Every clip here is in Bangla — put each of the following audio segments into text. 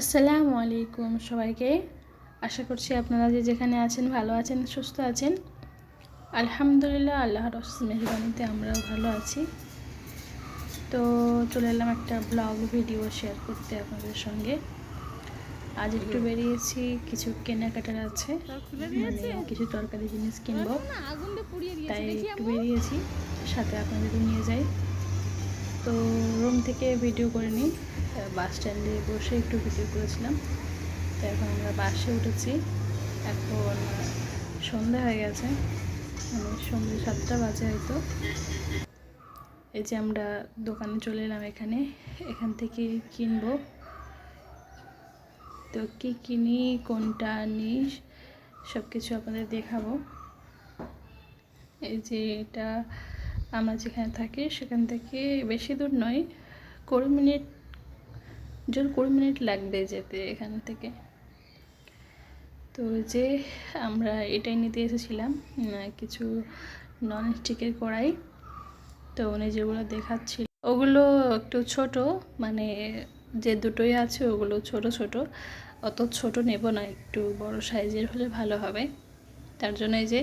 আসসালামু আলাইকুম সবাইকে। আশা করছি আপনারা যে যেখানে আছেন ভালো আছেন সুস্থ আছেন। আলহামদুলিল্লাহ আল্লাহর মেহরবানিতে আমরাও ভালো আছি। তো চলে এলাম একটা ব্লগ ভিডিও শেয়ার করতে আপনাদের সঙ্গে। আজ একটু বেরিয়েছি কিছু কেনাকাটার আছে। মানে কিছু তরকারি জিনিস কিনবো। তাই একটু বেরিয়েছি সাথে আপনাদেরকে নিয়ে যাই। তো রুম থেকে ভিডিও করে নিই। বাস স্ট্যান্ডে বসে একটু ভিডিও করেছিলাম। তো এখন আমরা বাসে উঠেছি। এখন সন্ধ্যা হয়ে গেছে। মানে সন্ধ্যে সাতটা বাজে হয়তো। এই যে আমরা দোকানে চলে এলাম এখানে। এখান থেকে কিনবো। তো কী কিনি, কোনটা নিই সব কিছু আপনাদের দেখাবো। এই যে এটা আমরা যেখানে থাকি, সেখান থেকে বেশি দূর নয়, কুড়ি মিনিট, জোর কুড়ি মিনিট লাগবে যেতে এখান থেকে। তো যে আমরা এটাই নিতে এসেছিলাম কিছু নন স্টিকের কড়াই তো উনি যেগুলো দেখাচ্ছিল, ওগুলো একটু ছোট মানে যে দুটোই আছে ওগুলো ছোট ছোট, অত ছোট নেব না, একটু বড় সাইজের হলে ভালো হবে। তার জন্য এই যে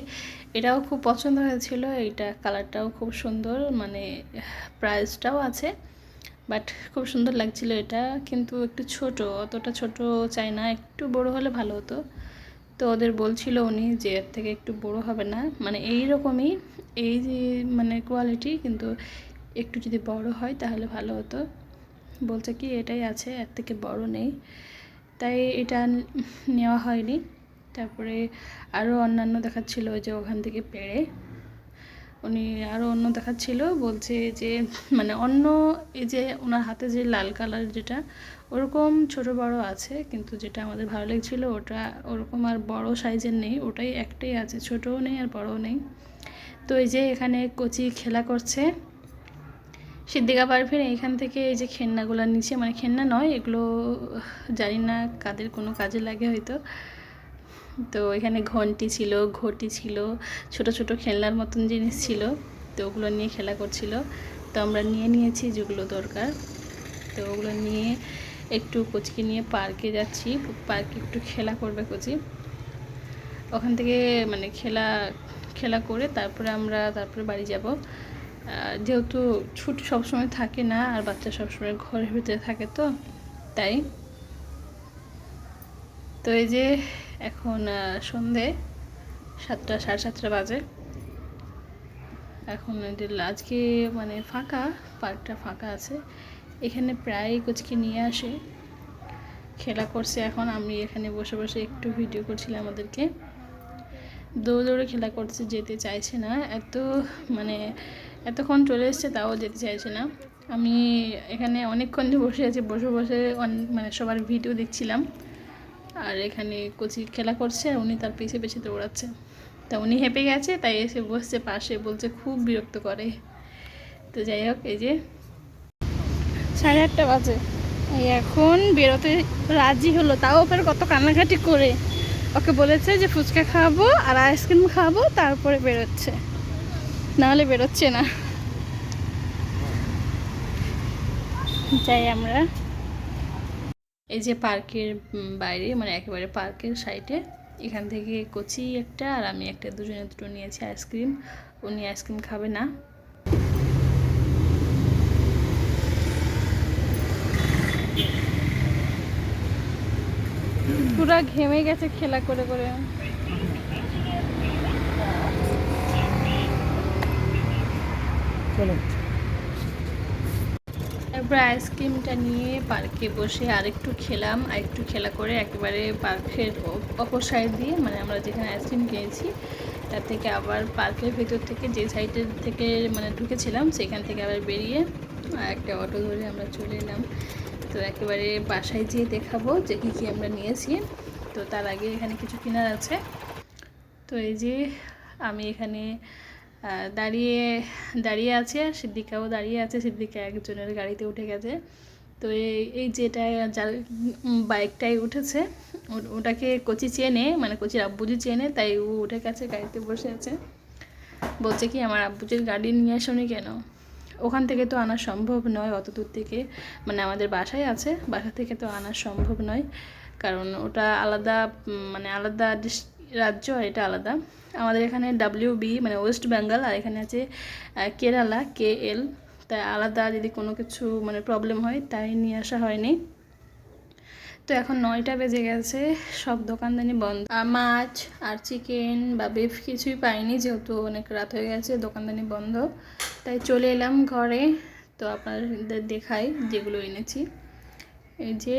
এটাও খুব পছন্দ হয়েছিল, এইটা কালারটাও খুব সুন্দর মানে প্রাইসটাও আছে বাট খুব সুন্দর লাগছিল এটা, কিন্তু একটু ছোট, অতটা ছোট চাই না, একটু বড় হলে ভালো হতো। তো ওদের বলছিল উনি যে এর থেকে একটু বড় হবে না মানে এই রকমই এই যে মানে কোয়ালিটি কিন্তু একটু যদি বড় হয় তাহলে ভালো হতো। বলছে কি এটাই আছে, এর থেকে বড় নেই। তাই এটা নেওয়া হয়নি। তারপরে আরও অন্যান্য দেখাচ্ছিল যে ওখান থেকে পেড়ে। উনি আরও অন্য দেখাচ্ছিল, বলছে যে মানে অন্য এই যে ওনার হাতে যে লাল কালার যেটা, ওরকম ছোট বড় আছে, কিন্তু যেটা আমাদের ভালো লেগেছিলো ওটা ওরকম আর বড় সাইজের নেই, ওটাই একটাই আছে, ছোটও নেই আর বড়ও নেই। তো এই যে এখানে কচি খেলা করছে। সিদ্দিকা পারফিন এইখান থেকে এই যে খেন্নাগুলো নিচে মানে খেন্না নয়, এগুলো জানি না কাদের কোনো কাজে লাগে হয়তো। তো এখানে ঘন্টি ছিল, ঘটি ছিল, ছোট ছোট খেলনার মতন জিনিস ছিল, তো ওগুলো নিয়ে খেলা করছিল। তো আমরা নিয়ে নিয়েছি যেগুলো দরকার। তো ওগুলো নিয়ে একটু কোচিকে নিয়ে পার্কে যাচ্ছি। পার্কে একটু খেলা করবে কোচি। ওখান থেকে মানে খেলা খেলা করে তারপরে আমরা তারপরে বাড়ি যাব। যেহেতু ছুটি সবসময় থাকে না, আর বাচ্চা সবসময় ঘরের ভিতরে থাকে তো, তাই। তো এই যে এখন সন্ধে সাতটা, সাড়ে সাতটা বাজে। এখন আজকে মানে ফাঁকা, পার্কটা ফাঁকা আছে। এখানে প্রায় কুচকে নিয়ে আসে। খেলা করছে এখন, আমি এখানে বসে বসে একটু ভিডিও করছিলাম আমাদেরকে দৌড় দৌড়ে খেলা করছে, যেতে চাইছে না। এত মানে এতক্ষণ চলে এসছে, তাও যেতে চাইছে না। আমি এখানে অনেকক্ষণ বসে আছি, বসে বসে মানে সবার ভিডিও দেখছিলাম। আর এখানে কোচি খেলা করছে আর উনি তার পিছিয়ে পিছিয়ে দৌড়াচ্ছে তা উনি হেঁপে গেছে, তাই এসে বসছে পাশে, বলছে খুব বিরক্ত করে। তো যাই হোক, এই যে সাড়ে আটটা বাজে। এখন বেরোতে রাজি হলো, তাও ওপরে কত কান্নাকাটি করে। ওকে বলেছে যে ফুচকা খাওয়াবো আর আইসক্রিম খাওয়াবো তারপরে বেরোচ্ছে। নাহলে বেরোচ্ছে না। যাই আমরা। এই যে পার্কের বাইরে মানে একেবারে পার্কের সাইডে, এখান থেকে কচি একটা আর আমি একটা, দুজনে দুটো নিয়েছি আইসক্রিম। উনি আইসক্রিম খাবে না। পুরা ঘেমে গেছে খেলা করে করে। চলো। তারপরে আইসক্রিমটা নিয়ে পার্কে বসে আরেকটু খেলাম আর একটু খেলা করে একেবারে পার্কের অপর সাইড দিয়ে মানে আমরা যেখানে আইসক্রিম কিনেছি তার থেকে আবার পার্কের ভেতর থেকে যে সাইডের থেকে মানে ঢুকেছিলাম, সেখান থেকে আবার বেরিয়ে একটা অটো ধরে আমরা চলে এলাম। তো একেবারে বাসায় যেয়ে দেখাবো যে কী কী আমরা নিয়েছি। তো তার আগে এখানে কিছু কেনার আছে। তো এই যে আমি এখানে দাঁড়িয়ে দাঁড়িয়ে আছে, সিদ্দিকাও দাঁড়িয়ে আছে, সিদ্দিকা একজনের গাড়িতে উঠে গেছে। তো এই যেটা যার বাইকটাই উঠেছে ওটাকে কচি চেনে মানে কচির আব্বুজি চেনে, তাই ও উঠে গেছে, গাড়িতে বসে আছে। বলছে কি, আমার আব্বুজির গাড়ি নিয়ে আসনি কেন? ওখান থেকে তো আনা সম্ভব নয়, অত দূর থেকে। মানে আমাদের বাসায় আছে, বাসা থেকে তো আনা সম্ভব নয়। কারণ ওটা আলাদা মানে আলাদা রাজ্য আর এটা আলাদা। আমাদের এখানে ডাব্লিউ বি মানে ওয়েস্ট বেঙ্গল আর এখানে আছে কেরালা কে এল তাই আলাদা যদি কোনো কিছু মানে প্রবলেম হয়, তাই নিয়ে আসা হয়নি। তো এখন নয়টা বেজে গেছে, সব দোকানদানি বন্ধ। মাছ আর চিকেন বা বিফ কিছুই পাইনি, যেহেতু অনেক রাত হয়ে গেছে, দোকানদানি বন্ধ। তাই চলে এলাম ঘরে, তো আপনাদের দেখাই যেগুলো এনেছি। এই যে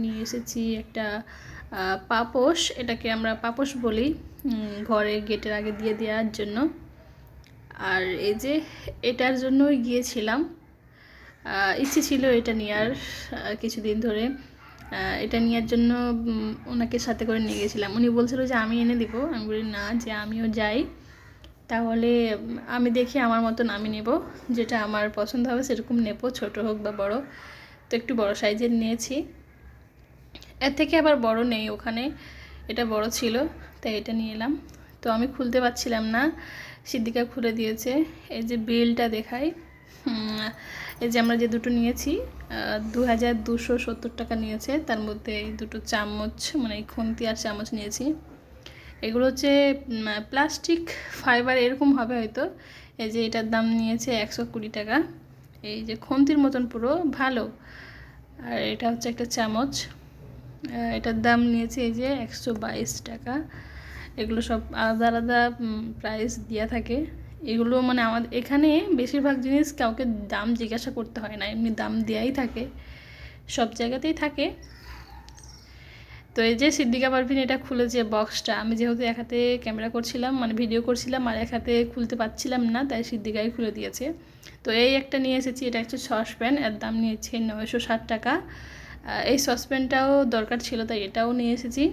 নিয়ে এসেছি একটা পাপোশ, এটাকে আমরা পাপোশ বলি ঘরে গেটের আগে দিয়ে দেওয়ার জন্য। আর এই যে এটার জন্যই গিয়েছিলাম ইচ্ছে ছিল এটা নেওয়ার কিছুদিন ধরে। এটা নেওয়ার জন্য ওনাকে সাথে করে নিয়ে গেছিলাম উনি বলছিল যে, আমি এনে দিব। আমি বলি, না, যে আমিও যাই। তাহলে আমি দেখি আমার মতন আমি নেব। যেটা আমার পছন্দ হবে সেরকম নেব, ছোট হোক বা বড়। তো একটু বড় সাইজের নিয়েছি। এর থেকে আবার বড় নেই ওখানে। এটা বড় ছিল, তাই এটা নিয়ে এলাম। তো আমি খুলতে পারছিলাম না, সিদ্দিকা খুলে দিয়েছে। এই যে বিলটা দেখাই এই যে আমরা যে দুটো নিয়েছি দু হাজার দুশো সত্তর টাকা নিয়েছে। তার মধ্যে এই দুটো চামচ মানে এই খুন্তি আর চামচ নিয়েছি। এগুলো হচ্ছে প্লাস্টিক, ফাইবার, এরকম হবে হয়তো। এই যে এটার দাম নিয়েছে একশো কুড়ি টাকা। এই যে খুন্তির মতন পুরো, ভালো। আর এটা হচ্ছে একটা চামচ। এটার দাম নিয়েছে এই যে একশো বাইশ টাকা। এগুলো সব আলাদা আলাদা প্রাইস দেওয়া থাকে। এগুলো মানে আমাদের এখানে বেশিরভাগ জিনিস কাউকে দাম জিজ্ঞাসা করতে হয় না, এমনি দাম দেওয়াই থাকে। সব জায়গাতেই থাকে। তো এই যে সিদ্দিকা পারভিন এটা খুলেছে বক্সটা আমি যেহেতু এক হাতে ক্যামেরা করছিলাম মানে ভিডিও করছিলাম, আর এক হাতে খুলতে পারছিলাম না, তাই সিদ্দিকাই খুলে দিয়েছে। তো এই একটা নিয়ে এসেছি, এটা হচ্ছে সসপ্যান, এর দাম নিয়েছে নয়শো ষাট টাকা। এই সসপ্যানটাও দরকার ছিল, তাই এটাও নিয়ে এসেছি।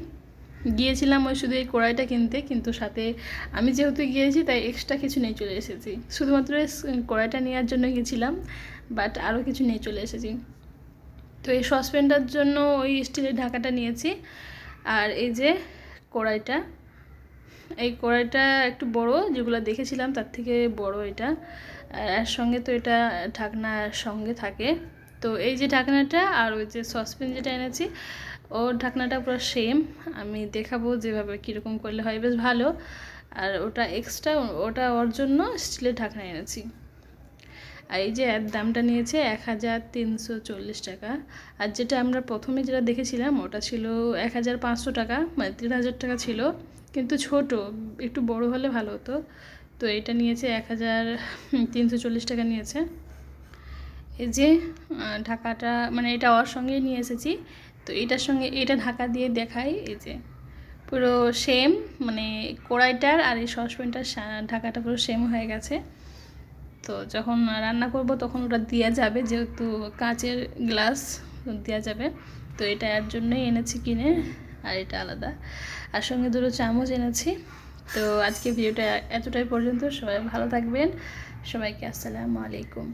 গিয়েছিলাম ওই শুধু এই কড়াইটা কিনতে, কিন্তু সাথে আমি যেহেতু গিয়েছি, তাই এক্সট্রা কিছু নিয়ে চলে এসেছি। শুধুমাত্র কড়াইটা নেওয়ার জন্য গেছিলাম বাট আরও কিছু নিয়ে চলে এসেছি। তো এই সসপ্যানটার জন্য ওই স্টিলের ঢাকাটা নিয়েছি, আর এই যে কড়াইটা, এই কড়াইটা একটু বড়, যেগুলো দেখেছিলাম তার থেকে বড় এটা। আর সঙ্গে তো এটা ঢাকনার সঙ্গে থাকে। তো এই যে ঢাকনাটা আর ওই যে সসপ্যান যেটা এনেছি, ওর ঢাকনাটা পুরো সেম আমি দেখাবো যেভাবে কীরকম করলে হয়, বেশ ভালো। আর ওটা এক্সট্রা ওটা ওর জন্য স্টিলের ঢাকনা এনেছি। আর এই যে এর দামটা নিয়েছে এক হাজার তিনশো চল্লিশ টাকা। আর যেটা আমরা প্রথমে যেটা দেখেছিলাম, ওটা ছিল এক হাজার পাঁচশো টাকা মানে তিন হাজার টাকা ছিল। কিন্তু ছোট, একটু বড় হলে ভালো হতো। তো এটা নিয়েছে এক হাজার তিনশো চল্লিশ টাকা নিয়েছে। এই যে ঢাকাটা মানে এটা ওর সঙ্গেই নিয়ে এসেছি। তো এটার সঙ্গে, এটা ঢাকা দিয়ে দেখাই, এই যে। পুরো সেম মানে কড়াইটার আর এই সসপ্যানটার ঢাকাটা পুরো সেম হয়ে গেছে। তো যখন রান্না করব, তখন ওটা দেওয়া যাবে, যেহেতু কাঁচের গ্লাস দেওয়া যাবে। তো এটা এর জন্যই এনেছি কিনে, আর এটা আলাদা। আর সঙ্গে দুটো চামচ এনেছি। তো আজকে ভিডিওটা এতটাই পর্যন্ত, সবাই ভালো থাকবেন। সবাইকে আসসালামু আলাইকুম।